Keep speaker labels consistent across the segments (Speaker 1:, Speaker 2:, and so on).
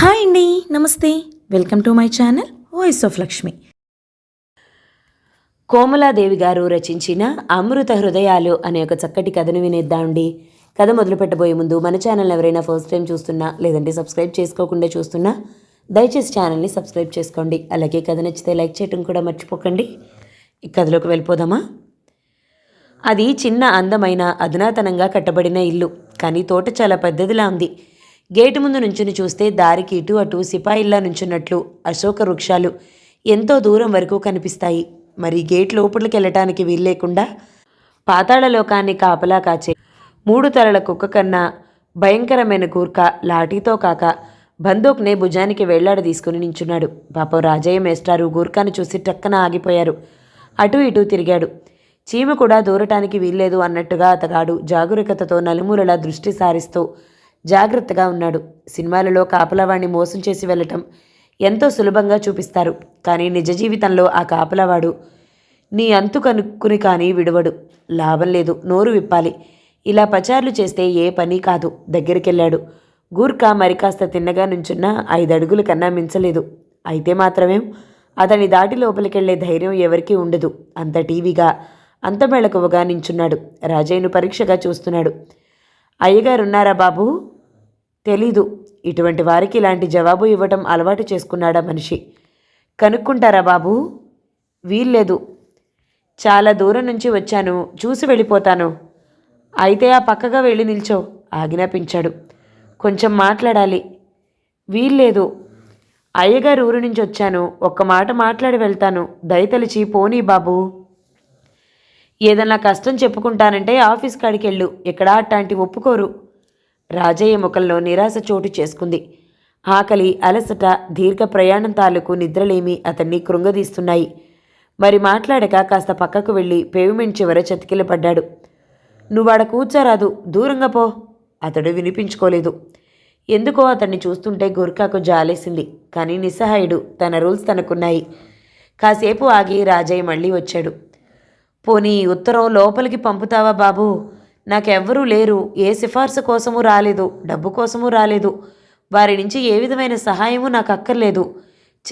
Speaker 1: Hi అండి నమస్తే. Welcome to my channel voice of Lakshmi.
Speaker 2: Komaladevi గారు రచించిన అమృత హృదయాలు అనే ఒక చక్కటి కథను వినేద్దామండి కథ మొదలు పెట్టబోయే ముందు మన ఛానల్ ఎవరైనా ఫస్ట్ టైం చూస్తున్నా లేదంటే సబ్స్క్రైబ్ చేసుకోకుండా చూస్తున్నా దయచేసి ఛానల్ని సబ్స్క్రైబ్ చేసుకోండి. అలాగే కథ నచ్చితే లైక్ చేయటం కూడా మర్చిపోకండి. ఈ కథలోకి వెళ్ళిపోదామా? అది చిన్న అందమైన అధునాతనంగా కట్టబడిన ఇల్లు. కానీ తోట చాలా పెద్దదిలా ఉంది. గేటు ముందు నుంచుని చూస్తే దారికి ఇటు అటు సిపాయిల్లా నుంచున్నట్లు అశోక వృక్షాలు ఎంతో దూరం వరకు కనిపిస్తాయి. మరి గేట్ లోపలికి వెళ్ళటానికి వీల్లేకుండా పాతాళలోకాన్ని కాపలా కాచే మూడు తలల కుక్క కన్నా భయంకరమైన కూర్క లాఠీతో కాక బందూక్నే భుజానికి వెళ్ళాడ తీసుకుని నించున్నాడు. పాపం రాజయ్య మేస్టారు గూర్ఖాను చూసి టక్కన ఆగిపోయారు. అటు ఇటు తిరిగాడు. చీమ కూడా దూరటానికి వీల్లేదు అన్నట్టుగా అతగాడు జాగరూకతతో నలుమూలలా దృష్టి సారిస్తూ జాగ్రత్తగా ఉన్నాడు. సినిమాలలో కాపలవాణ్ణి మోసం చేసి వెళ్ళటం ఎంతో సులభంగా చూపిస్తారు. కానీ నిజ జీవితంలో ఆ కాపలవాడు నీ అంతు కనుక్కుని కానీ విడవడు. లాభం లేదు. నోరు విప్పాలి. ఇలా పచార్లు చేస్తే ఏ పని కాదు. దగ్గరికెళ్ళాడు. గూర్ఖా మరి కాస్త తిన్నగా నుంచున్న ఐదడుగుల కన్నా మించలేదు. అయితే మాత్రమే? అతని దాటి లోపలికెళ్ళే ధైర్యం ఎవరికీ ఉండదు. అంత టీవీగా అంత మెళకువగా నించున్నాడు. రాజయ్యను పరీక్షగా చూస్తున్నాడు. అయ్యగారున్నారా బాబు? తెలీదు. ఇటువంటి వారికి ఇలాంటి జవాబు ఇవ్వటం అలవాటు చేసుకున్నాడా మనిషి? కనుక్కుంటారా బాబు? వీల్లేదు. చాలా దూరం నుంచి వచ్చాను. చూసి వెళ్ళిపోతాను. అయితే ఆ పక్కగా వెళ్ళి నిల్చో ఆజ్ఞాపించాడు. కొంచెం మాట్లాడాలి. వీల్లేదు. అయ్యగారు ఊరు నుంచి వచ్చాను. ఒక్క మాట మాట్లాడి వెళ్తాను. దయతలిచి పోనీ బాబు. ఏదన్నా కష్టం చెప్పుకుంటానంటే ఆఫీస్ కాడికి వెళ్ళు ఇక్కడ అట్లాంటి ఒప్పుకోరు. రాజయ్య ముఖంలో నిరాశ చోటు చేసుకుంది. ఆకలి అలసట దీర్ఘ ప్రయాణం తాలూకు నిద్రలేమి అతన్ని కృంగదీస్తున్నాయి. మరి మాట్లాడక కాస్త పక్కకు వెళ్ళి పేవిమెంట్ చివర చతికిల పడ్డాడు నువ్వాడ కూర్చోరాదు దూరంగా పో అతడు వినిపించుకోలేదు. ఎందుకో అతన్ని చూస్తుంటే గుర్కాకు జాలేసింది కానీ నిస్సహాయుడు తన రూల్స్ తనకున్నాయి. కాసేపు ఆగి రాజయ్య మళ్ళీ వచ్చాడు. పోనీ ఉత్తరం లోపలికి పంపుతావా బాబు? నాకెవ్వరూ లేరు ఏ సిఫార్సు కోసము రాలేదు డబ్బు కోసము రాలేదు. వారి నుంచి ఏ విధమైన సహాయము నాకు అక్కర్లేదు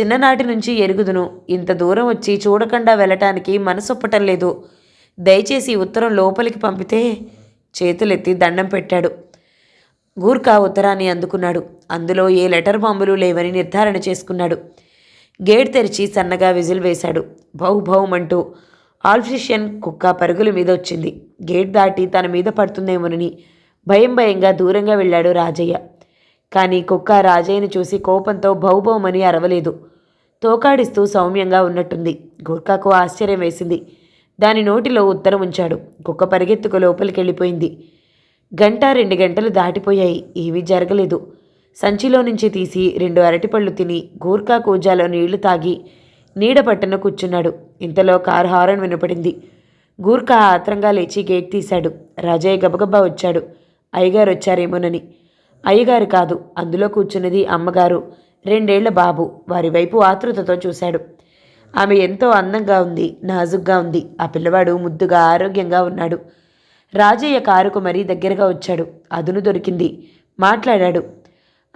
Speaker 2: చిన్ననాటి నుంచి ఎరుగుదును. ఇంత దూరం వచ్చి చూడకుండా వెళ్ళటానికి మనసొప్పటం లేదు. దయచేసి ఉత్తరం లోపలికి పంపితే చేతులెత్తి దండం పెట్టాడు. గూర్ఖా ఉత్తరాన్ని అందుకున్నాడు. అందులో ఏ లెటర్ బాంబులు లేవని నిర్ధారణ చేసుకున్నాడు. గేట్ తెరిచి సన్నగా విజిల్ వేశాడు. భౌ భౌమంటూ ఆల్ఫిషియన్ కుక్క పరుగుల మీద వచ్చింది. గేట్ దాటి తన మీద పడుతుందేమోనని భయం భయంగా దూరంగా వెళ్ళాడు రాజయ్య. కానీ కుక్క రాజయ్యను చూసి కోపంతో భౌభౌమని అరవలేదు. తోకాడిస్తూ సౌమ్యంగా ఉన్నట్టుంది. గుర్కాకు ఆశ్చర్యం వేసింది. దాని నోటిలో ఉత్తరం ఉంచాడు. కుక్క పరిగెత్తుకు లోపలికి వెళ్ళిపోయింది గంట రెండు గంటలు దాటిపోయాయి. ఏమీ జరగలేదు. సంచిలో నుంచి తీసి రెండు అరటిపళ్ళు తిని గూర్ఖా కూజాలో నీళ్ళు తాగి నీడ పట్టున కూర్చున్నాడు. ఇంతలో కారు హారన్ వినపడింది. గూర్ఖా ఆత్రంగా లేచి గేట్ తీశాడు. రాజయ్య గబగబా వచ్చాడు. అయ్యగారు వచ్చారేమోనని. అయ్యగారు కాదు అందులో కూర్చున్నది అమ్మగారు. రెండేళ్ళ బాబు. వారి వైపు ఆతృతతో చూశాడు. ఆమె ఎంతో అందంగా ఉంది నాజుగ్గా ఉంది. ఆ పిల్లవాడు ముద్దుగా ఆరోగ్యంగా ఉన్నాడు. రాజయ్య కారుకు మరీ దగ్గరగా వచ్చాడు. అదును దొరికింది. మాట్లాడాడు.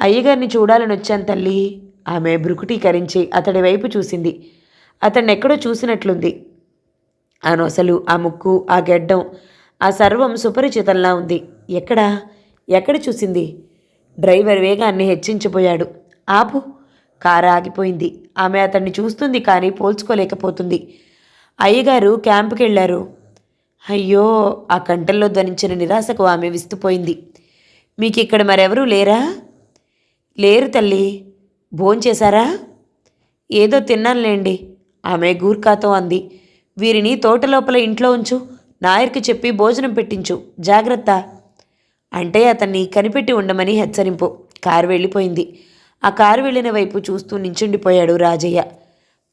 Speaker 2: అయ్యగారిని చూడాలని వచ్చాను తల్లి. ఆమె భ్రుకుటీకరించి అతడి వైపు చూసింది. అతన్ని ఎక్కడో చూసినట్లుంది. ఆ నొసలు ఆ ముక్కు ఆ గెడ్డం ఆ సర్వం సుపరిచితంలా ఉంది. ఎక్కడా? ఎక్కడ చూసింది? డ్రైవర్ వేగాన్ని హెచ్చించిపోయాడు. ఆపు కారు ఆగిపోయింది. ఆమె అతన్ని చూస్తుంది కానీ పోల్చుకోలేకపోతుంది. అయ్యగారు క్యాంపుకి వెళ్ళారు అయ్యో ఆ కంటల్లో ధ్వనించిన నిరాశకు ఆమె విస్తుపోయింది. మీకు ఇక్కడ మరెవరూ లేరా? లేరు తల్లి. భోంచేశారా? ఏదో తిన్నానులేండి ఆమె గూర్ఖాతో అంది. వీరిని తోటలోపల ఇంట్లో ఉంచు నాయర్కి చెప్పి భోజనం పెట్టించు జాగ్రత్త. అంటే అతన్ని కనిపెట్టి ఉండమని హెచ్చరింపు. కారు వెళ్ళిపోయింది. ఆ కారు వెళ్ళిన వైపు చూస్తూ నించుండిపోయాడు రాజయ్య.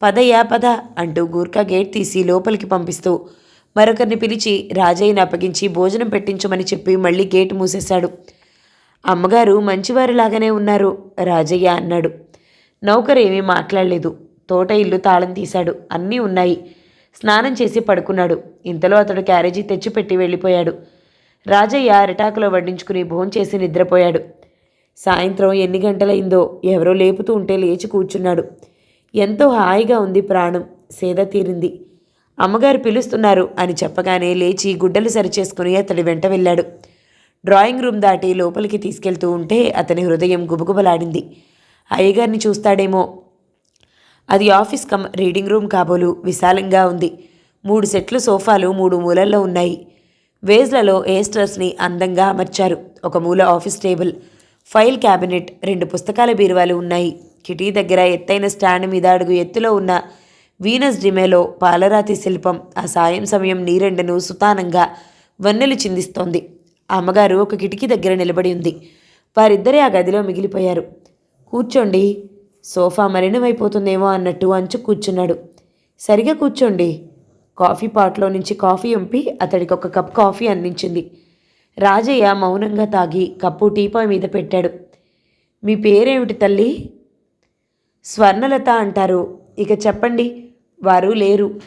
Speaker 2: పదయ్యా పద అంటూ గూర్ఖా గేట్ తీసి లోపలికి పంపిస్తూ మరొకరిని పిలిచి రాజయ్యని అప్పగించి భోజనం పెట్టించమని చెప్పి మళ్ళీ గేటు మూసేశాడు. అమ్మగారు మంచివారిలాగానే ఉన్నారు రాజయ్య అన్నాడు. నౌకరు ఏమీ మాట్లాడలేదు. తోట ఇల్లు తాళం తీశాడు. అన్నీ ఉన్నాయి. స్నానం చేసి పడుకున్నాడు. ఇంతలో అతడు క్యారేజీ తెచ్చిపెట్టి వెళ్ళిపోయాడు. రాజయ్య అరటాకులో వడ్డించుకుని భోంచేసి నిద్రపోయాడు. సాయంత్రం ఎన్ని గంటలైందో ఎవరో లేపుతూ ఉంటే లేచి కూర్చున్నాడు. ఎంతో హాయిగా ఉంది ప్రాణం. సేద తీరింది. అమ్మగారు పిలుస్తున్నారు అని చెప్పగానే లేచి గుడ్డలు సరిచేసుకుని అతడి వెంట వెళ్ళాడు. డ్రాయింగ్ రూమ్ దాటి లోపలికి తీసుకెళ్తూ ఉంటే అతని హృదయం గుబగుబలాడింది. అయ్యగారిని చూస్తాడేమో. అది ఆఫీస్ కమ్ రీడింగ్ రూమ్ కాబోలు విశాలంగా ఉంది. మూడు సెట్లు సోఫాలు మూడు మూలల్లో ఉన్నాయి. వేజ్లలో ఏస్టర్స్ని అందంగా అమర్చారు. ఒక మూల ఆఫీస్ టేబుల్ ఫైల్ క్యాబినెట్ రెండు పుస్తకాల బీరువాలు ఉన్నాయి. కిటీ దగ్గర ఎత్తైన స్టాండ్ మీద అడుగు ఎత్తులో ఉన్న వీనస్ డిమేలో పాలరాతి శిల్పం ఆ సాయం సమయం నీరెండను సుతానంగా వన్నెలు చిందిస్తోంది. అమ్మగారు ఒక కిటికీ దగ్గర నిలబడి ఉంది. వారిద్దరే ఆ గదిలో మిగిలిపోయారు. కూర్చోండి. సోఫా మలినమైపోతుందేమో అన్నట్టు అంచు కూర్చున్నాడు. సరిగా కూర్చోండి. కాఫీ పాట్లో నుంచి కాఫీ ఎంపి అతడికి ఒక కప్ కాఫీ అందించింది. రాజయ్య మౌనంగా తాగి కప్పు టీపాయ్ మీద పెట్టాడు. మీ పేరేమిటి తల్లి? స్వర్ణలత అంటారు. ఇక చెప్పండి. వారు లేరు.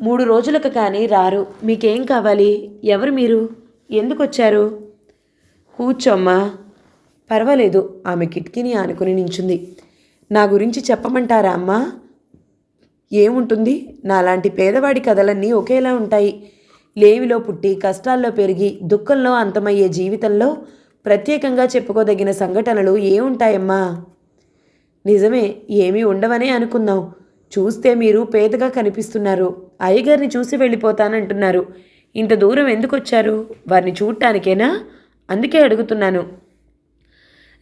Speaker 2: మూడు రోజులకు కానీ రారు. మీకేం కావాలి? ఎవరు మీరు? ఎందుకు వచ్చారు కూర్చోమ్మా. పర్వాలేదు ఆమె కిటికీని ఆనుకుని నించుంది. నా గురించి చెప్పమంటారా అమ్మా? ఏముంటుంది? నాలాంటి పేదవాడి కథలన్నీ ఒకేలా ఉంటాయి. లేవిలో పుట్టి కష్టాల్లో పెరిగి దుఃఖంలో అంతమయ్యే జీవితంలో ప్రత్యేకంగా చెప్పుకోదగిన సంఘటనలు ఏముంటాయమ్మా? నిజమే ఏమీ ఉండవనే అనుకుందాం. చూస్తే మీరు పేదగా కనిపిస్తున్నారు. అయ్యగారిని చూసి వెళ్ళిపోతానంటున్నారు. ఇంత దూరం ఎందుకు వచ్చారు వారిని చూడటానికేనా అందుకే అడుగుతున్నాను.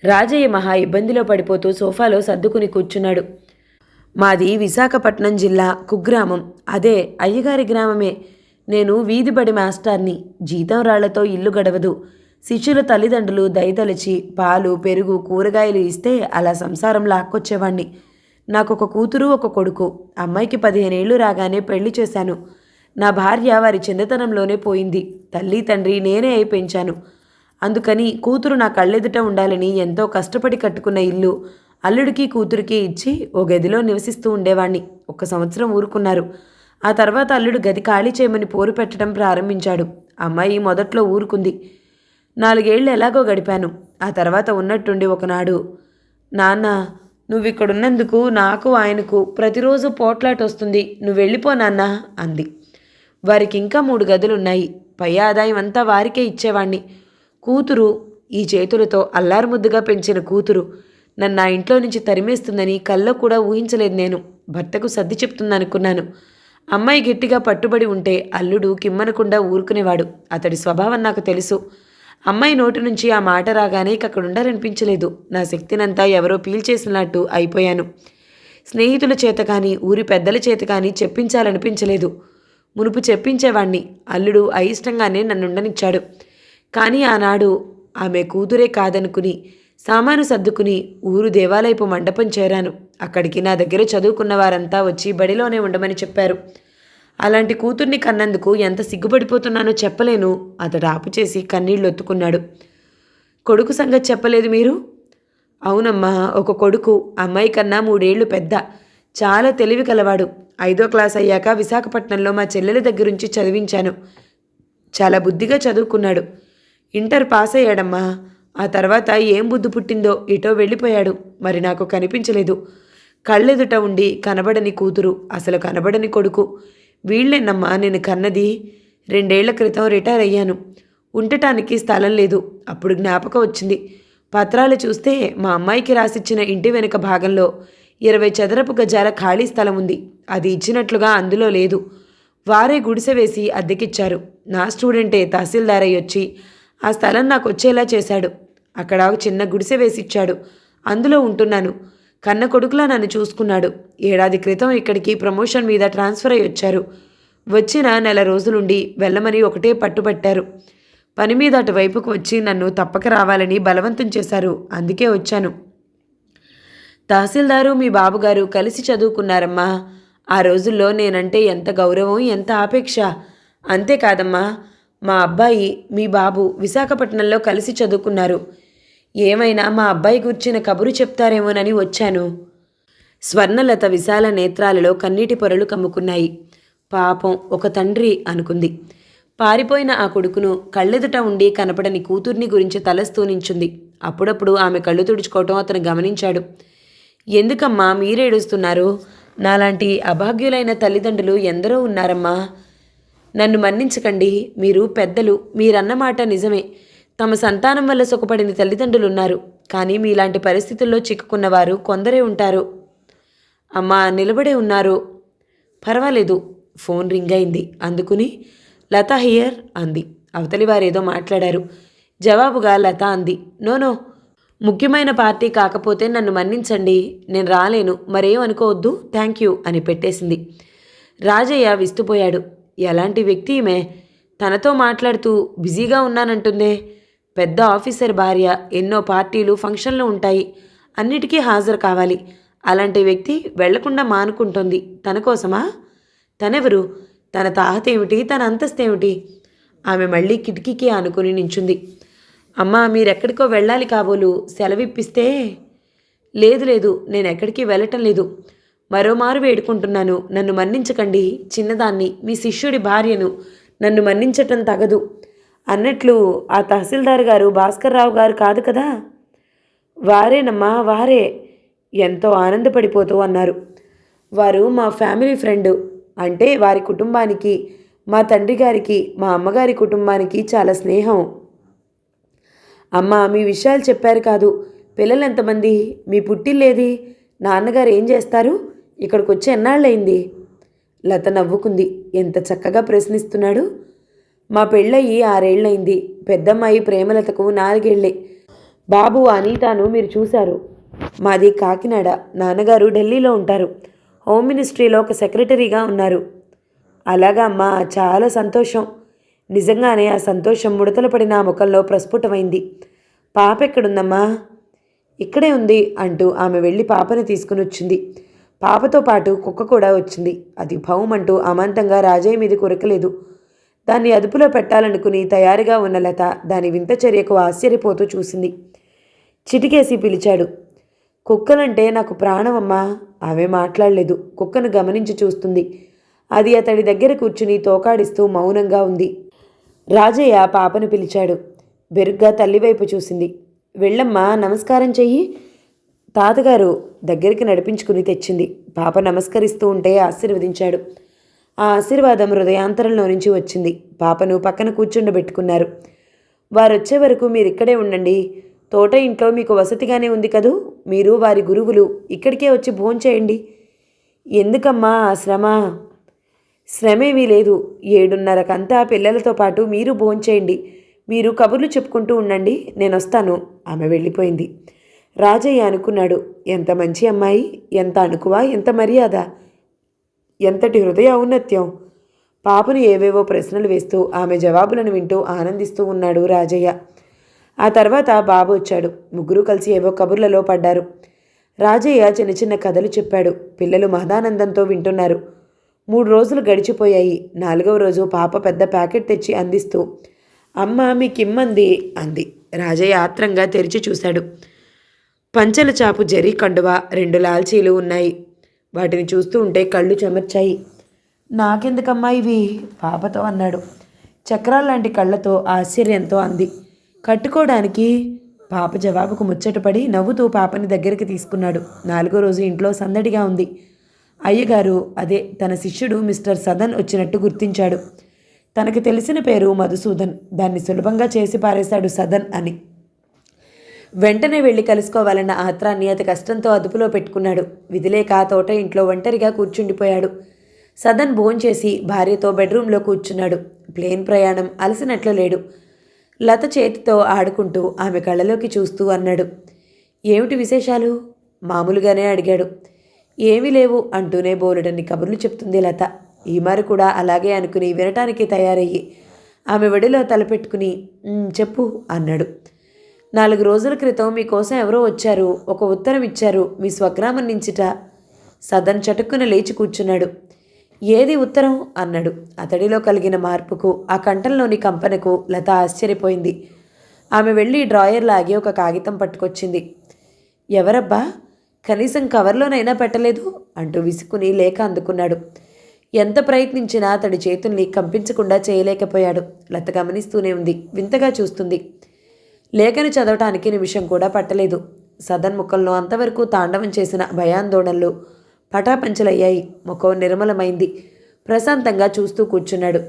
Speaker 2: రాజయ్య మహా ఇబ్బందిలో పడిపోతూ సోఫాలో సర్దుకుని కూర్చున్నాడు. మాది విశాఖపట్నం జిల్లా కుగ్రామం. అదే అయ్యగారి గ్రామమే. నేను వీధిబడి మాస్టర్ని. జీతం రాళ్ళతో ఇల్లు గడవదు. శిష్యుల తల్లిదండ్రులు దయతలిచి పాలు పెరుగు కూరగాయలు ఇస్తే అలా సంసారం లాక్కొచ్చేవాణ్ణి. నాకు ఒక కూతురు ఒక కొడుకు. అమ్మాయికి పదిహేనేళ్ళు రాగానే పెళ్ళి చేశాను. నా భార్య వారి చిన్నతనంలోనే పోయింది. తల్లి తండ్రి నేనే అయి పెంచాను. అందుకని కూతురు నా కళ్ళెదుట ఉండాలని ఎంతో కష్టపడి కట్టుకున్న ఇల్లు అల్లుడికి కూతురికి ఇచ్చి ఓ గదిలో నివసిస్తూ ఉండేవాణ్ణి. ఒక సంవత్సరం ఊరుకున్నారు. ఆ తర్వాత అల్లుడు గది ఖాళీ చేయమని పోరు పెట్టడం ప్రారంభించాడు. అమ్మాయి మొదట్లో ఊరుకుంది. నాలుగేళ్ళు ఎలాగో గడిపాను. ఆ తర్వాత ఉన్నట్టుండి ఒకనాడు నాన్న నువ్వు ఇక్కడున్నందుకు నాకు ఆయనకు ప్రతిరోజు పోట్లాట వస్తుంది. నువ్వు వెళ్ళిపో నాన్న అంది. వారికి ఇంకా మూడు గదులున్నాయి. పై ఆదాయం అంతా వారికే ఇచ్చేవాణ్ణి. కూతురు ఈ చేతులతో అల్లారుముద్దుగా పెంచిన కూతురు నన్ను నా ఇంట్లో నుంచి తరిమేస్తుందని కల్లో కూడా ఊహించలేదు నేను. భర్తకు సర్ది చెప్తుందనుకున్నాను. అమ్మాయి గట్టిగా పట్టుబడి ఉంటే అల్లుడు కిమ్మనకుండా ఊరుకునేవాడు. అతడి స్వభావం నాకు తెలుసు. అమ్మాయి నోటి నుంచి ఆ మాట రాగానే ఇక అక్కడ ఉండాలనిపించలేదు నా శక్తినంతా ఎవరో పీల్చేసినట్టు అయిపోయాను. స్నేహితుల చేత కానీ ఊరి పెద్దల చేత కానీ చెప్పించాలనిపించలేదు. మునుపు చెప్పించేవాణ్ణి. అల్లుడు అయిష్టంగానే నన్నుండనిచ్చాడు. కానీ ఆనాడు ఆమె కూతురే కాదనుకుని సామాను సర్దుకుని ఊరు దేవాలయపు మండపం చేరాను. అక్కడికి నా దగ్గర చదువుకున్న వారంతా వచ్చి బడిలోనే ఉండమని చెప్పారు. అలాంటి కూతుర్ని కన్నందుకు ఎంత సిగ్గుపడిపోతున్నానో చెప్పలేను. అతడు ఆపు చేసి కన్నీళ్ళు ఒత్తుకున్నాడు కొడుకు సంగతి చెప్పలేదు మీరు? అవునమ్మా ఒక కొడుకు అమ్మాయి కన్నా మూడేళ్ళు పెద్ద చాలా తెలివి కలవాడు ఐదో క్లాస్ అయ్యాక విశాఖపట్నంలో మా చెల్లెల దగ్గరుంచి చదివించాను. చాలా బుద్ధిగా చదువుకున్నాడు. ఇంటర్ పాస్ అయ్యాడమ్మా. ఆ తర్వాత ఏం బుద్ధి పుట్టిందో ఇటో వెళ్ళిపోయాడు. మరి నాకు కనిపించలేదు. కళ్ళెదుట ఉండి కనబడని కూతురు అసలు కనబడని కొడుకు. వీళ్ళేనమ్మా నేను కన్నది. రెండేళ్ళ క్రితం రిటైర్ అయ్యాను. ఉండటానికి స్థలం లేదు. అప్పుడు జ్ఞాపకం వచ్చింది. పత్రాలు చూస్తే మా అమ్మాయికి రాసిచ్చిన ఇంటి వెనుక భాగంలో ఇరవై చదరపు గజాల ఖాళీ స్థలం ఉంది. అది ఇచ్చినట్లుగా అందులో లేదు. వారే గుడిసె వేసి అద్దెకిచ్చారు. నా స్టూడెంటే తహసీల్దార్ అయ్యి వచ్చి ఆ స్థలం నాకు వచ్చేలా చేశాడు. అక్కడ ఒక చిన్న గుడిసె వేసిచ్చాడు. అందులో ఉంటున్నాను. కన్న కొడుకులా నన్ను చూసుకున్నాడు. ఏడాది క్రితం ఇక్కడికి ప్రమోషన్ మీద ట్రాన్స్ఫర్ అయ్యి వచ్చారు. వచ్చిన నెల రోజులుండి వెళ్ళమని ఒకటే పట్టుబట్టారు. పని మీద అటువైపుకు వచ్చి నన్ను తప్పక రావాలని బలవంతం చేశారు. అందుకే వచ్చాను. తహసీల్దారు మీ బాబుగారు కలిసి చదువుకున్నారమ్మా. ఆ రోజుల్లో నేనంటే ఎంత గౌరవం ఎంత ఆపేక్ష. అంతేకాదమ్మా మా అబ్బాయి మీ బాబు విశాఖపట్నంలో కలిసి చదువుకున్నారు. ఏమైనా మా అబ్బాయి గుర్చిన కబురు చెప్తారేమోనని వచ్చాను. స్వర్ణలత విశాల నేత్రాలలో కన్నీటి పొరలు కమ్ముకున్నాయి. పాపం ఒక తండ్రి అనుకుంది. పారిపోయిన ఆ కొడుకును కళ్ళెదుట ఉండి కనపడని కూతుర్ని గురించి తలస్తూ నించుంది. అప్పుడప్పుడు ఆమె కళ్ళు తుడుచుకోవటం అతను గమనించాడు. ఎందుకమ్మా మీరేడుస్తున్నారు? నాలాంటి అభాగ్యులైన తల్లిదండ్రులు ఎందరో ఉన్నారమ్మా. నన్ను మన్నించకండి. మీరు పెద్దలు మీరన్న మాట నిజమే. తమ సంతానం వల్ల సుఖపడిన తల్లిదండ్రులు ఉన్నారు కానీ మీలాంటి పరిస్థితుల్లో చిక్కుకున్నవారు కొందరే ఉంటారు. అమ్మా నిలబడే ఉన్నారు. పర్వాలేదు ఫోన్ రింగ్ అయింది. అందుకుని లత హియర్ అంది. అవతలి వారేదో మాట్లాడారు. జవాబుగా లత అంది. నోనో ముఖ్యమైన పార్టీ కాకపోతే నన్ను మన్నించండి. నేను రాలేను. మరేం అనుకోవద్దు. థ్యాంక్ యూ అని పెట్టేసింది. రాజయ్య విస్తుపోయాడు. ఎలాంటి వ్యక్తి ఈమె తనతో మాట్లాడుతూ బిజీగా ఉన్నానంటుందే. పెద్ద ఆఫీసర్ భార్య ఎన్నో పార్టీలు ఫంక్షన్లు ఉంటాయి. అన్నిటికీ హాజరు కావాలి. అలాంటి వ్యక్తి వెళ్ళకుండా మానుకుంటుంది. తన కోసమా? తనెవరు? తన తాహత ఏమిటి? తన అంతస్తు ఏమిటి? ఆమె మళ్ళీ కిటికీకి ఆనుకుని నించుంది. అమ్మా మీరెక్కడికో వెళ్ళాలి కాబోలు. సెలవిప్పిస్తే? లేదు లేదు. నేను ఎక్కడికి వెళ్ళటం లేదు. మరోమారు వేడుకుంటున్నాను. నన్ను మన్నించకండి. చిన్నదాన్ని మీ శిష్యుడి భార్యను నన్ను మన్నించటం తగదు. అన్నట్లు ఆ తహసీల్దార్ గారు భాస్కర్రావు గారు కాదు కదా? వారేనమ్మా వారే. ఎంతో ఆనందపడిపోతూ అన్నారు. వారు మా ఫ్యామిలీ ఫ్రెండ్. అంటే వారి కుటుంబానికి మా తండ్రి గారికి మా అమ్మగారి కుటుంబానికి చాలా స్నేహం. అమ్మ మీ విషయాలు చెప్పారు కాదు. పిల్లలు ఎంతమంది? మీ పుట్టిల్లేది? నాన్నగారు ఏం చేస్తారు? ఇక్కడికి వచ్చి ఎన్నాళ్ళయింది? లత నవ్వుకుంది. ఎంత చక్కగా ప్రశ్నిస్తున్నాడు? మా పెళ్ళయి ఆరేళ్ళయింది పెద్దమ్మాయి ప్రేమలతకు నాలుగేళ్ళే బాబు అనీతాను మీరు చూశారు. మాది కాకినాడ. నాన్నగారు ఢిల్లీలో ఉంటారు. హోమ్ మినిస్ట్రీలో ఒక సెక్రటరీగా ఉన్నారు. అలాగా అమ్మా చాలా సంతోషం. నిజంగానే ఆ సంతోషం ముడతలు పడిన ఆ ముఖంలో ప్రస్ఫుటమైంది. పాప ఎక్కడుందమ్మా? ఇక్కడే ఉంది అంటూ ఆమె వెళ్ళి పాపను తీసుకుని వచ్చింది పాపతో పాటు కుక్క కూడా వచ్చింది. అది భౌమంటూ అమాంతంగా రాజయ్య మీద కొరకలేదు. దాన్ని అదుపులో పెట్టాలనుకుని తయారుగా ఉన్న లత దాని వింత చర్యకు ఆశ్చర్యపోతూ చూసింది. చిటికేసి పిలిచాడు. కుక్కలంటే నాకు ప్రాణమమ్మా. ఆమె మాట్లాడలేదు. కుక్కను గమనించి చూస్తుంది. అది అతడి దగ్గర కూర్చుని తోకాడిస్తూ మౌనంగా ఉంది. రాజయ్య పాపను పిలిచాడు. బెరుగ్గా తల్లివైపు చూసింది. వెళ్ళమ్మా నమస్కారం చెయ్యి. తాతగారు దగ్గరికి నడిపించుకుని తెచ్చింది. పాప నమస్కరిస్తూ ఉంటే ఆశీర్వదించాడు. ఆ ఆశీర్వాదం హృదయాంతరంలో నుంచి వచ్చింది. పాపను పక్కన కూర్చుండబెట్టుకున్నారు. వారొచ్చే వరకు మీరు ఇక్కడే ఉండండి. తోట ఇంట్లో మీకు వసతిగానే ఉంది కదూ? మీరు వారి గురువులు ఇక్కడికే వచ్చి భోంచేయండి ఎందుకమ్మా ఆ శ్రమ? శ్రమేమీ లేదు ఏడున్నరకంతా పిల్లలతో పాటు మీరు భోంచేయండి మీరు కబుర్లు చెప్పుకుంటూ ఉండండి. నేను వస్తాను ఆమె వెళ్ళిపోయింది. రాజయ్య అనుకున్నాడు ఎంత మంచి అమ్మాయి ఎంత అనుకువా ఎంత మర్యాద ఎంతటి హృదయ ఔన్నత్యం. పాపను ఏవేవో ప్రశ్నలు వేస్తూ ఆమె జవాబులను వింటూ ఆనందిస్తూ ఉన్నాడు రాజయ్య. ఆ తర్వాత బాబు వచ్చాడు. ముగ్గురు కలిసి ఏవో కబుర్లలో పడ్డారు. రాజయ్య చిన్న చిన్న కథలు చెప్పాడు. పిల్లలు మహదానందంతో వింటున్నారు. మూడు రోజులు గడిచిపోయాయి. నాలుగవ రోజు పాప పెద్ద ప్యాకెట్ తెచ్చి అందిస్తూ అమ్మ మీకిమ్మంది అంది. రాజయ్య ఆత్రంగా తెరిచి చూశాడు. పంచల చాపు జరీ కండువ రెండు లాల్చీలు ఉన్నాయి. వాటిని చూస్తూ ఉంటే కళ్ళు చెమర్చాయి. నాకెందుకమ్మా ఇవి? పాపతో అన్నాడు. చక్రాల్లాంటి కళ్ళతో ఆశ్చర్యంతో అంది. కట్టుకోవడానికి పాప జవాబుకు ముచ్చటపడి నవ్వుతూ పాపని దగ్గరికి తీసుకున్నాడు. నాలుగో రోజు ఇంట్లో సందడిగా ఉంది. అయ్యగారు అదే తన శిష్యుడు మిస్టర్ సదన్ వచ్చినట్టు గుర్తించాడు. తనకు తెలిసిన పేరు మధుసూదన్. దాన్ని సులభంగా చేసి పారేశాడు సదన్ అని. వెంటనే వెళ్ళి కలుసుకోవాలన్న ఆత్రాన్ని అతి కష్టంతో అదుపులో పెట్టుకున్నాడు. విధిలేక ఆ తోట ఇంట్లో ఒంటరిగా కూర్చుండిపోయాడు. సదన్ భోంచేసి భార్యతో బెడ్రూమ్లో కూర్చున్నాడు. ప్లేన్ ప్రయాణం అలసినట్లు లేడు. లత చేతితో ఆడుకుంటూ ఆమె కళ్ళలోకి చూస్తూ అన్నాడు. ఏమిటి విశేషాలు? మామూలుగానే అడిగాడు. ఏమీ లేవు అంటూనే బోలెడన్ని కబుర్లు చెప్తుంది లత. ఈమారు కూడా అలాగే అనుకుని వినటానికి తయారయ్యి ఆమె వెడిలో తలపెట్టుకుని చెప్పు అన్నాడు. నాలుగు రోజుల క్రితం మీకోసం ఎవరో వచ్చారు. ఒక ఉత్తరం ఇచ్చారు. మీ స్వగ్రామం నుంచిట. సదన్ చటుక్కున లేచి కూర్చున్నాడు. ఏది ఉత్తరం? అన్నాడు. అతడిలో కలిగిన మార్పుకు ఆ కంఠంలోని కంపనకు లత ఆశ్చర్యపోయింది. ఆమె వెళ్ళి డ్రాయర్ లాగి ఒక కాగితం పట్టుకొచ్చింది. ఎవరబ్బా? కనీసం కవర్లోనైనా పెట్టలేదు? అంటూ విసుకుని లేఖ అందుకున్నాడు. ఎంత ప్రయత్నించినా అతడి చేతుల్ని కంపించకుండా చేయలేకపోయాడు. లత గమనిస్తూనే ఉంది. వింతగా చూస్తుంది. లేఖను చదవటానికి నిమిషం కూడా పట్టలేదు. సదన్ ముఖంలో అంతవరకు తాండవం చేసిన భయాందోళనలు పటాపంచలయ్యాయి. ముఖం నిర్మలమైంది. ప్రశాంతంగా చూస్తూ కూర్చున్నాడు.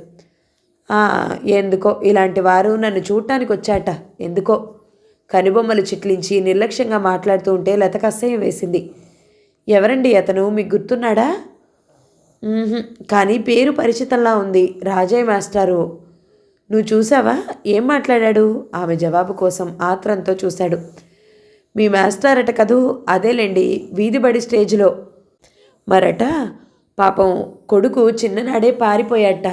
Speaker 2: ఎందుకో? ఇలాంటి వారు నన్ను చూడటానికి వచ్చాట. ఎందుకో? కనుబొమ్మలు చిట్లించి నిర్లక్ష్యంగా మాట్లాడుతూ ఉంటే లతకస్సయం వేసింది. ఎవరండి అతను? మీకు గుర్తున్నాడా? కానీ పేరు పరిచితంలా ఉంది. రాజయ్య మాస్టారు. నువ్వు చూసావా? ఏం మాట్లాడాడు? ఆమె జవాబు కోసం ఆత్రంతో చూశాడు. మీ మాస్టర్ అట కదూ? అదేలేండి వీధిబడి స్టేజ్లో. మరట? పాపం కొడుకు చిన్ననాడే పారిపోయాట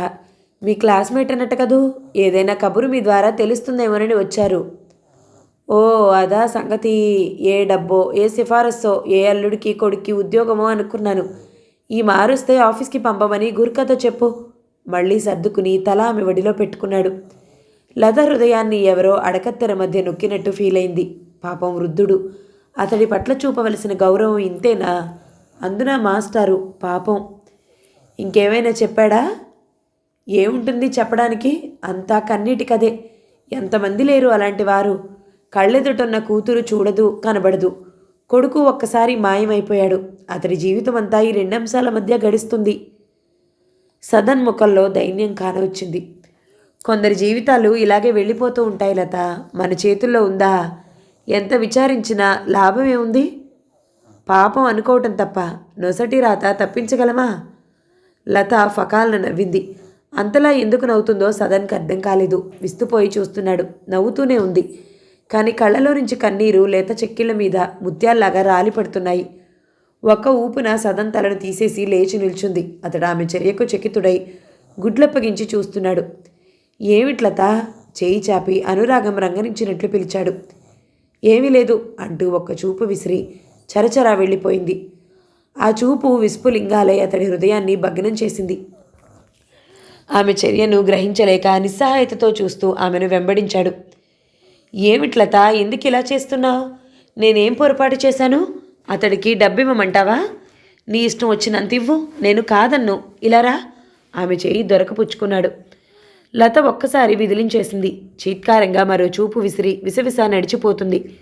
Speaker 2: మీ క్లాస్మేట్ అన్నట్టు కదూ? ఏదైనా కబురు మీ ద్వారా తెలుస్తుందేమోనని వచ్చారు. ఓ అదా సంగతి. ఏ డబ్బో ఏ సిఫారస్సో ఏ అల్లుడికి కొడుక్కి ఉద్యోగమో అనుకున్నాను. ఈ మారుస్తే ఆఫీస్కి పంపమని గుర్కతో చెప్పు. మళ్ళీ సర్దుకుని తల ఆమె వడిలో పెట్టుకున్నాడు. లత హృదయాన్ని ఎవరో అడకత్తెర మధ్య నొక్కినట్టు ఫీల్ అయింది. పాపం వృద్ధుడు. అతడి పట్ల చూపవలసిన గౌరవం ఇంతేనా? అందున మాస్టారు పాపం. ఇంకేమైనా చెప్పాడా? ఏముంటుంది చెప్పడానికి? అంతా కన్నీటి కదే ఎంతమంది లేరు అలాంటి వారు. కళ్ళెదుటన్న కూతురు చూడదు కనబడదు. కొడుకు ఒక్కసారి మాయమైపోయాడు. అతడి జీవితం అంతా ఈ రెండంశాల మధ్య గడుస్తుంది. సదన్ ముఖంలో దైన్యం కానవచ్చింది కొందరి జీవితాలు ఇలాగే వెళ్ళిపోతూ ఉంటాయి లత. మన చేతుల్లో ఉందా? ఎంత విచారించినా లాభమే ఉంది? పాపం అనుకోవటం తప్ప నొసటి రాత తప్పించగలమా? లత ఫకాలను నవ్వింది. అంతలా ఎందుకు నవ్వుతుందో సదన్కి అర్థం కాలేదు. విస్తుపోయి చూస్తున్నాడు. నవ్వుతూనే ఉంది. కానీ కళ్ళలో నుంచి కన్నీరు లేత చెక్కిళ్ళ మీద ముత్యాల్లాగా రాలి పడుతున్నాయి ఒక్క ఊపున సదన్ తలను తీసేసి లేచి నిల్చుంది. అతడు ఆమె చర్యకు చకితుడై గుడ్లప్పగించి చూస్తున్నాడు. ఏమిట్లత చేయి చాపి అనురాగం రంగరించినట్లు పిలిచాడు. ఏమీ లేదు అంటూ ఒక్క చూపు విసిరి చరచరా వెళ్ళిపోయింది. ఆ చూపు విస్ఫులింగాలై అతడి హృదయాన్ని భగ్నం చేసింది. ఆమె చర్యను గ్రహించలేక నిస్సహాయతతో చూస్తూ ఆమెను వెంబడించాడు. ఏమిట్లత ఎందుకు ఇలా చేస్తున్నావు? నేనేం పొరపాటు చేశాను? అతడికి డబ్బివ్వమంటావా? నీ ఇష్టం వచ్చినంత ఇవ్వు నేను కాదన్ను. ఇలారా ఆమె చేయి దొరకపుచ్చుకున్నాడు. లత ఒక్కసారి విదిలించేసింది. చీత్కారంగా మరో చూపు విసిరి విసవిస నడిచిపోతుంది.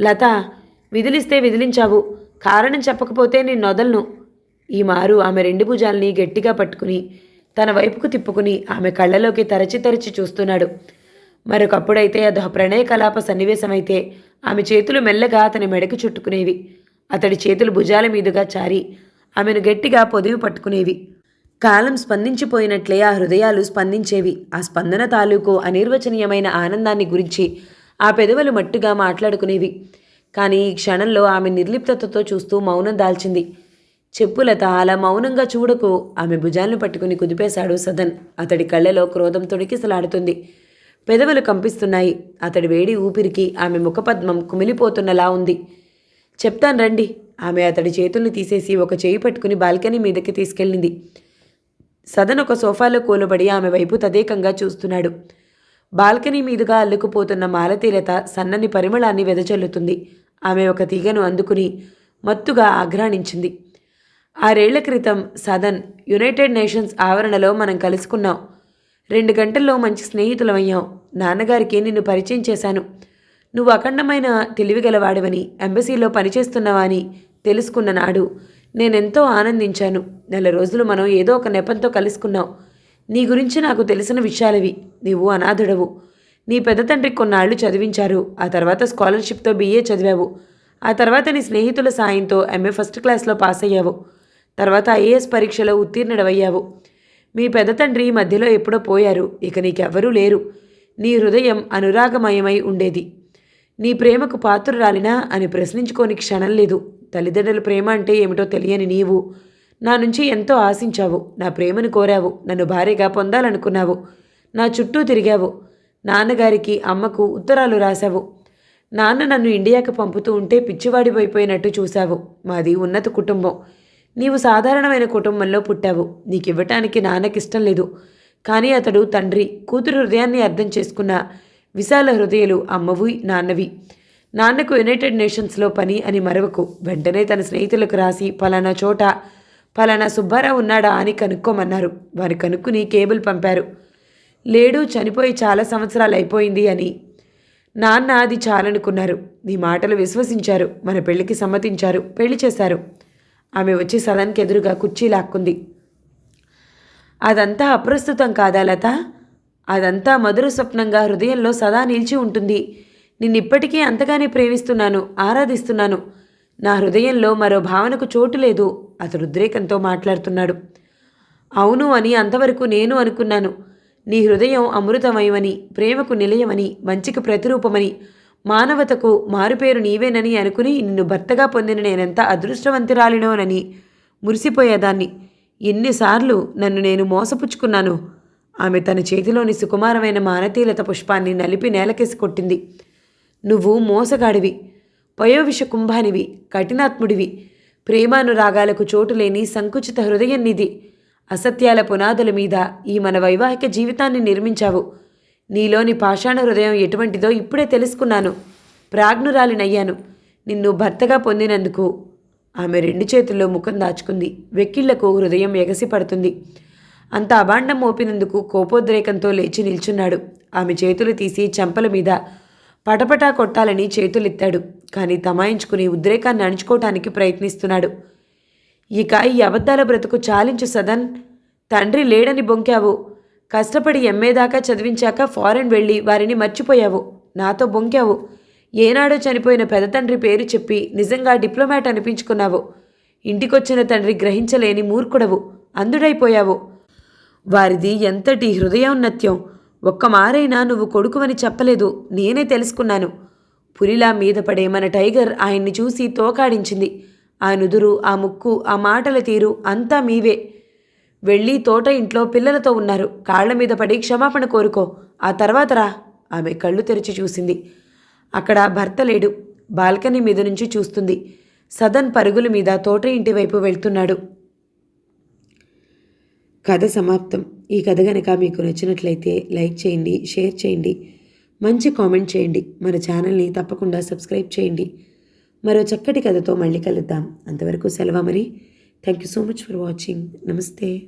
Speaker 2: లత విదిలిస్తే విదిలించావు. కారణం చెప్పకపోతే నేను నొదలను. ఈ మారు ఆమె రెండు భుజాల్ని గట్టిగా పట్టుకుని తన వైపుకు తిప్పుకుని ఆమె కళ్ళలోకి తరచి తరచి చూస్తున్నాడు. మరొకప్పుడైతే అదొక ప్రణయ కలాప సన్నివేశమైతే ఆమె చేతులు మెల్లగా అతని మెడకు చుట్టుకునేవి. అతడి చేతులు భుజాల మీదుగా చారి ఆమెను గట్టిగా పొదివి పట్టుకునేవి. కాలం స్పందించిపోయినట్లే ఆ హృదయాలు స్పందించేవి. ఆ స్పందన తాలూకు అనిర్వచనీయమైన ఆనందాన్ని గురించి ఆ పెదవులు మట్టుగా మాట్లాడుకునేవి. కానీ ఈ క్షణంలో ఆమె నిర్లిప్తతతో చూస్తూ మౌనం దాల్చింది. చెప్పులత అలా మౌనంగా చూడకు. ఆమె భుజాలను పట్టుకుని కుదిపేశాడు సదన్. అతడి కళ్ళలో క్రోధం తొడికిసలాడుతుంది. పెదవులు కంపిస్తున్నాయి. అతడి వేడి ఊపిరికి ఆమె ముఖపద్మం కుమిలిపోతున్నలా ఉంది. చెప్తాను రండి. ఆమె అతడి చేతుల్ని తీసేసి ఒక చేయి పట్టుకుని బాల్కనీ మీదకి తీసుకెళ్ళింది. సదన్ ఒక సోఫాలో కూలబడి ఆమె వైపు తదేకంగా చూస్తున్నాడు. బాల్కనీ మీదుగా అల్లుకుపోతున్న మాలతీలత సన్నని పరిమళాన్ని వెదజల్లుతుంది. ఆమె ఒక తీగను అందుకుని మత్తుగా ఆఘ్రాణించింది. ఆరేళ్ళ క్రితం సదన్ యునైటెడ్ నేషన్స్ ఆవరణలో మనం కలుసుకున్నాం. రెండు గంటల్లో మంచి స్నేహితులమయ్యాం. నాన్నగారికి నిన్ను పరిచయం చేశాను. నువ్వు అఖండమైన తెలివిగలవాడివని ఎంబసీలో పనిచేస్తున్నావా అని తెలుసుకున్న నాడు నేనెంతో ఆనందించాను. నెల రోజులు మనం ఏదో ఒక నెపంతో కలుసుకున్నావు నీ గురించి నాకు తెలిసిన విషయాలవి. నీవు అనాథుడవు. నీ పెద్ద తండ్రి కొన్నాళ్ళు చదివించారు. ఆ తర్వాత స్కాలర్షిప్తో బీఏ చదివావు. ఆ తర్వాత నీ స్నేహితుల సాయంతో ఎంఏ ఫస్ట్ క్లాస్లో పాస్ అయ్యావు. తర్వాత ఐఏఎస్ పరీక్షలో ఉత్తీర్ణుడవయ్యావు. మీ పెద్ద తండ్రి మధ్యలో ఎప్పుడో పోయారు. ఇక నీకెవ్వరూ లేరు. నీ హృదయం అనురాగమయమై ఉండేది. నీ ప్రేమకు పాత్రురాలినా అని ప్రశ్నించుకోని క్షణం లేదు. తల్లిదండ్రుల ప్రేమ అంటే ఏమిటో తెలియని నీవు. నా నుంచి ఎంతో ఆశించావు. నా ప్రేమను కోరావు. నన్ను భార్యగా పొందాలనుకున్నావు. నా చుట్టూ తిరిగావు. నాన్నగారికి అమ్మకు ఉత్తరాలు రాశావు. నాన్న నన్ను ఇండియాకు పంపుతూ ఉంటే పిచ్చివాడిపోయిపోయినట్టు చూశావు. మాది ఉన్నత కుటుంబం. నీవు సాధారణమైన కుటుంబంలో పుట్టావు. నీకు ఇవ్వటానికి నాన్నకిష్టం లేదు. కానీ అతడు తండ్రి కూతురు హృదయాన్ని అర్థం చేసుకున్న విశాల హృదయాలు అమ్మవి నాన్నవి. నాన్నకు యునైటెడ్ నేషన్స్లో పని అని మరవకు. వెంటనే తన స్నేహితులకు రాసి పలానా చోట పలానా సుబ్బారావు ఉన్నాడా అని కనుక్కోమన్నారు. వారు కనుక్కుని కేబుల్ పంపారు. లేడు చనిపోయి చాలా సంవత్సరాలు అయిపోయింది అని. నాన్న అది చాలనుకున్నారు. నీ మాటలు విశ్వసించారు. మన పెళ్ళికి సమ్మతించారు. పెళ్ళి చేశారు. ఆమె వచ్చి సదన్కి ఎదురుగా కుర్చీ లాక్కుంది. అదంతా అప్రస్తుతం కాదా లత? అదంతా మధుర స్వప్నంగా హృదయంలో సదా నిలిచి ఉంటుంది. నిన్నిప్పటికీ అంతగానే ప్రేమిస్తున్నాను ఆరాధిస్తున్నాను. నా హృదయంలో మరో భావనకు చోటు లేదు అతడు ఉద్రేకంతో మాట్లాడుతున్నాడు. అవును అని అంతవరకు నేను అనుకున్నాను. నీ హృదయం అమృతమయమని ప్రేమకు నిలయమని మంచికి ప్రతిరూపమని మానవతకు మారుపేరు నీవేనని అనుకుని నిన్ను భర్తగా పొందిన నేనెంత అదృష్టవంతురాలినోనని మురిసిపోయేదాన్ని. ఎన్నిసార్లు నన్ను నేను మోసపుచ్చుకున్నాను. ఆమె తన చేతిలోని సుకుమారమైన మానతీలత పుష్పాన్ని నలిపి నేలకేసి కొట్టింది. నువ్వు మోసగాడివి పయోవిష కుంభానివి కఠినాత్ముడివి. ప్రేమానురాగాలకు చోటు లేని సంకుచిత హృదయం నిధి అసత్యాల పునాదుల మీద ఈ మన వైవాహిక జీవితాన్ని నిర్మించావు. నీలోని పాషాణ హృదయం ఎటువంటిదో ఇప్పుడే తెలుసుకున్నాను. ప్రాజ్ఞురాలినయ్యాను. నిన్ను భర్తగా పొందినందుకు ఆమె రెండు చేతుల్లో ముఖం దాచుకుంది. వెక్కిళ్ళకు హృదయం ఎగసిపడుతుంది. అంత అభాండం మోపినందుకు కోపోద్రేకంతో లేచి నిల్చున్నాడు. ఆమె చేతులు తీసి చెంపల మీద పటపటా కొట్టాలని చేతులెత్తాడు. కానీ తమాయించుకుని ఉద్రేకాన్ని అణుచుకోవటానికి ప్రయత్నిస్తున్నాడు. ఇక ఈ అబద్ధాల బ్రతుకు చాలించు సదన్. తండ్రి లేడని బొంకావు. కష్టపడి ఎంఏ దాకా చదివించాక ఫారెన్ వెళ్ళి వారిని మర్చిపోయావు. నాతో బొంకావు. ఏనాడో చనిపోయిన పెదతండ్రి పేరు చెప్పి నిజంగా డిప్లొమాట్ అనిపించుకున్నావు. ఇంటికొచ్చిన తండ్రి గ్రహించలేని మూర్ఖుడవు. అందుడైపోయావు వారిది ఎంతటి హృదయోన్నత్యం. ఒక్క మారైనా నువ్వు కొడుకువని చెప్పలేదు. నేనే తెలుసుకున్నాను. పులిలా మీద పడే మన టైగర్ ఆయన్ని చూసి తోకాడించింది. ఆ నుదురు ఆ ముక్కు ఆ మాటల తీరు అంతా మీవే. వెళ్ళి తోట ఇంట్లో పిల్లలతో ఉన్నారు. కాళ్ళ మీద పడి క్షమాపణ కోరుకో. ఆ తర్వాత రా. ఆమె కళ్ళు తెరిచి చూసింది. అక్కడ భర్త లేడు. బాల్కనీ మీద నుంచి చూస్తుంది. సదన్ పరుగుల మీద తోట ఇంటి వైపు వెళ్తున్నాడు. కథ సమాప్తం. ఈ కథ కనుక మీకు నచ్చినట్లయితే లైక్ చేయండి షేర్ చేయండి మంచి కామెంట్ చేయండి. మన ఛానల్ని తప్పకుండా సబ్స్క్రైబ్ చేయండి. మరో చక్కటి కథతో మళ్ళీ కలుద్దాం. అంతవరకు సెలవు మరి thank you so much for watching నమస్తే.